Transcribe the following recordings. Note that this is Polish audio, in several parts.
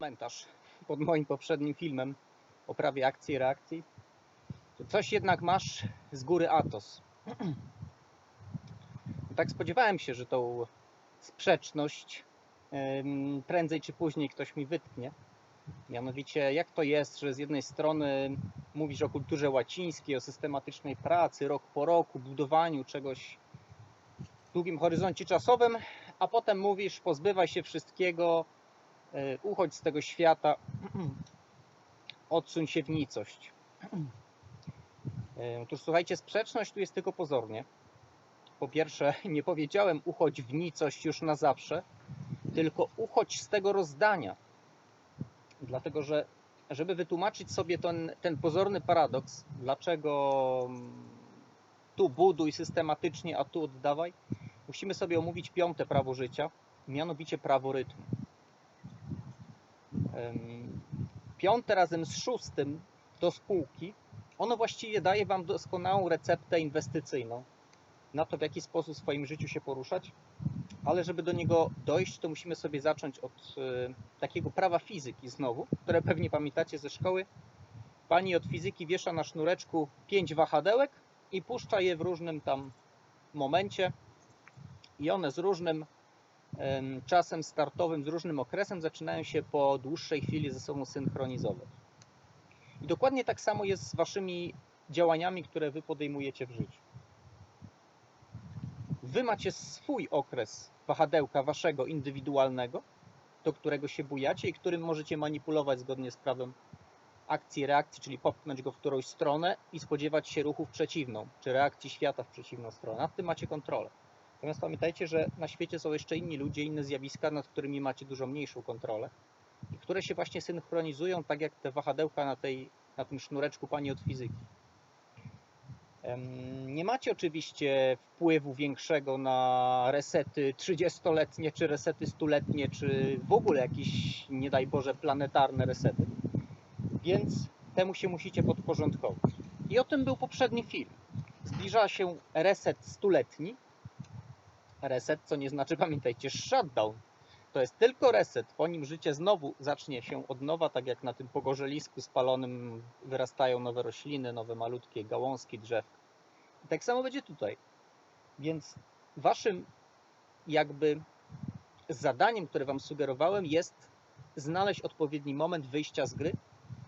komentarz pod moim poprzednim filmem o prawie akcji i reakcji. Coś jednak masz z góry Atos. Tak spodziewałem się, że tą sprzeczność prędzej czy później ktoś mi wytknie. Mianowicie, jak to jest, że z jednej strony mówisz o kulturze łacińskiej, o systematycznej pracy, rok po roku, budowaniu czegoś w długim horyzoncie czasowym, a potem mówisz, pozbywaj się wszystkiego, uchodź z tego świata, odsuń się w nicość. E, Otóż słuchajcie, sprzeczność tu jest tylko pozornie. Po pierwsze, nie powiedziałem uchodź w nicość już na zawsze, tylko uchodź z tego rozdania. Dlatego, że żeby wytłumaczyć sobie ten, ten pozorny paradoks, dlaczego mm, tu buduj systematycznie, a tu oddawaj, musimy sobie omówić piąte prawo życia, mianowicie prawo rytmu. Piąte razem z szóstym do spółki, ono właściwie daje Wam doskonałą receptę inwestycyjną na to, w jaki sposób w swoim życiu się poruszać, ale żeby do niego dojść, to musimy sobie zacząć od e, takiego prawa fizyki znowu, które pewnie pamiętacie ze szkoły. Pani od fizyki wiesza na sznureczku pięć wahadełek i puszcza je w różnym tam momencie i one z różnym czasem startowym, z różnym okresem zaczynają się po dłuższej chwili ze sobą synchronizować. I dokładnie tak samo jest z waszymi działaniami, które wy podejmujecie w życiu. Wy macie swój okres wahadełka waszego indywidualnego, do którego się bujacie i którym możecie manipulować zgodnie z prawem akcji, reakcji, czyli popchnąć go w którąś stronę i spodziewać się ruchu w przeciwną, czy reakcji świata w przeciwną stronę. Nad tym macie kontrolę. Natomiast pamiętajcie, że na świecie są jeszcze inni ludzie, inne zjawiska, nad którymi macie dużo mniejszą kontrolę i które się właśnie synchronizują, tak jak te wahadełka na, tej, na tym sznureczku pani od fizyki. Nie macie oczywiście wpływu większego na resety 30-letnie, czy resety 100-letnie, czy w ogóle jakieś, nie daj Boże, planetarne resety. Więc temu się musicie podporządkować. I o tym był poprzedni film. Zbliża się reset stuletni. Reset, co nie znaczy, pamiętajcie, shutdown. To jest tylko reset, po nim życie znowu zacznie się od nowa, tak jak na tym pogorzelisku spalonym wyrastają nowe rośliny, nowe malutkie gałązki drzew. Tak samo będzie tutaj. Więc waszym jakby zadaniem, które wam sugerowałem, jest znaleźć odpowiedni moment wyjścia z gry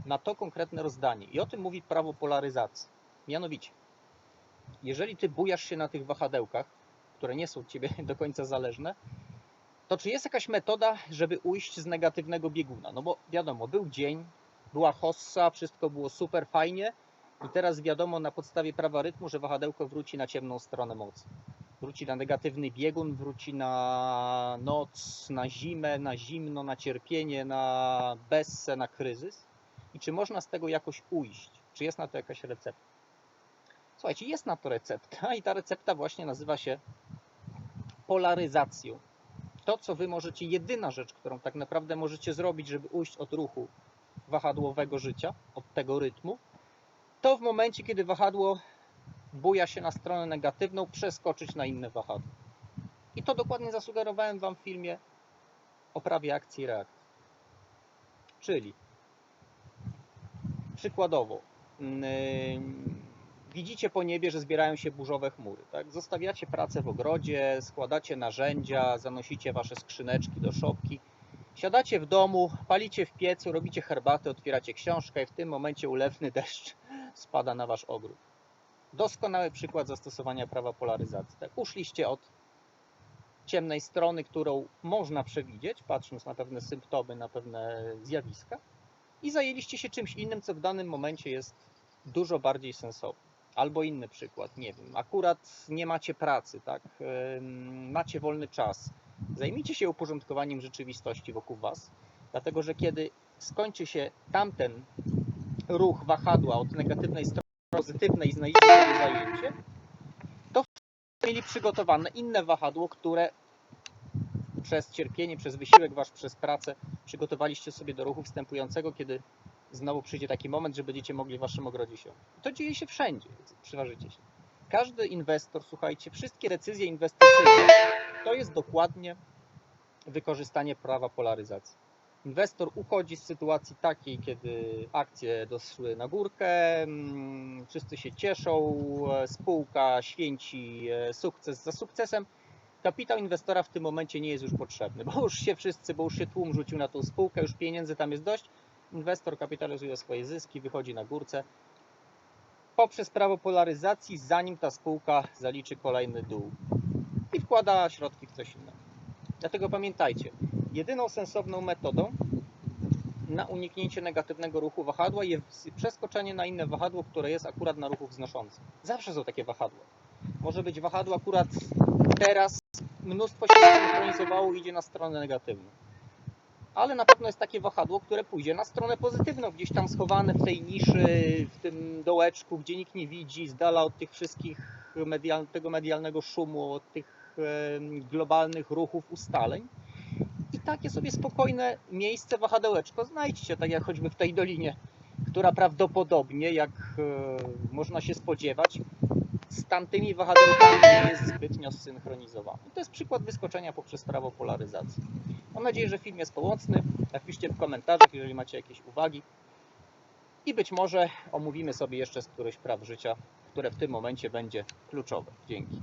na to konkretne rozdanie. I o tym mówi prawo polaryzacji. Mianowicie, jeżeli ty bujasz się na tych wahadełkach, które nie są od ciebie do końca zależne, to czy jest jakaś metoda, żeby ujść z negatywnego bieguna? No bo wiadomo, był dzień, była hossa, wszystko było super fajnie i teraz wiadomo na podstawie prawa rytmu, że wahadełko wróci na ciemną stronę mocy. Wróci na negatywny biegun, wróci na noc, na zimę, na zimno, na cierpienie, na bessę, na kryzys. I czy można z tego jakoś ujść? Czy jest na to jakaś recepta? Słuchajcie, jest na to recepta i ta recepta właśnie nazywa się polaryzacją to, co wy możecie, jedyna rzecz, którą tak naprawdę możecie zrobić, żeby ujść od ruchu wahadłowego życia, od tego rytmu, to w momencie, kiedy wahadło buja się na stronę negatywną, przeskoczyć na inne wahadło. I to dokładnie zasugerowałem wam w filmie o prawie akcji reakcji. Czyli przykładowo, yy, widzicie po niebie, że zbierają się burzowe chmury. Tak? Zostawiacie pracę w ogrodzie, składacie narzędzia, zanosicie wasze skrzyneczki do szopki, siadacie w domu, palicie w piecu, robicie herbatę, otwieracie książkę i w tym momencie ulewny deszcz spada na wasz ogród. Doskonały przykład zastosowania prawa polaryzacji. Tak? Uszliście od ciemnej strony, którą można przewidzieć, patrząc na pewne symptomy, na pewne zjawiska, i zajęliście się czymś innym, co w danym momencie jest dużo bardziej sensowne. Albo inny przykład, nie wiem, akurat nie macie pracy, tak? Macie wolny czas. Zajmijcie się uporządkowaniem rzeczywistości wokół Was, dlatego że kiedy skończy się tamten ruch wahadła od negatywnej strony do pozytywnej i znajdziecie sobie zajęcie, to mieli przygotowane inne wahadło, które przez cierpienie, przez wysiłek Wasz, przez pracę przygotowaliście sobie do ruchu wstępującego, kiedy znowu przyjdzie taki moment, że będziecie mogli w waszym ogrodzie się. To dzieje się wszędzie, przyważycie się. Każdy inwestor, słuchajcie, wszystkie decyzje inwestycyjne to jest dokładnie wykorzystanie prawa polaryzacji. Inwestor uchodzi z sytuacji takiej, kiedy akcje doszły na górkę, mm, wszyscy się cieszą, e, spółka święci e, sukces za sukcesem. Kapitał inwestora w tym momencie nie jest już potrzebny, bo już się wszyscy, bo już się tłum rzucił na tą spółkę, już pieniędzy tam jest dość. Inwestor kapitalizuje swoje zyski, wychodzi na górce poprzez prawo polaryzacji, zanim ta spółka zaliczy kolejny dół i wkłada środki w coś innego. Dlatego pamiętajcie, jedyną sensowną metodą na uniknięcie negatywnego ruchu wahadła jest przeskoczenie na inne wahadło, które jest akurat na ruchu wznoszącym. Zawsze są takie wahadła. Może być wahadło akurat teraz mnóstwo się synchronizowało i idzie na stronę negatywną. Ale na pewno jest takie wahadło, które pójdzie na stronę pozytywną, gdzieś tam schowane w tej niszy, w tym dołeczku, gdzie nikt nie widzi, z dala od tych wszystkich medial, tego medialnego szumu, od tych globalnych ruchów, ustaleń. I takie sobie spokojne miejsce, wahadełeczko znajdźcie, tak jak choćby w tej dolinie, która prawdopodobnie, jak e, można się spodziewać, z tamtymi wahadełkami nie jest zbytnio zsynchronizowana. I to jest przykład wyskoczenia poprzez prawo polaryzacji. Mam nadzieję, że film jest pomocny. Napiszcie w komentarzach, jeżeli macie jakieś uwagi. I być może omówimy sobie jeszcze z którychś praw życia, które w tym momencie będzie kluczowe. Dzięki.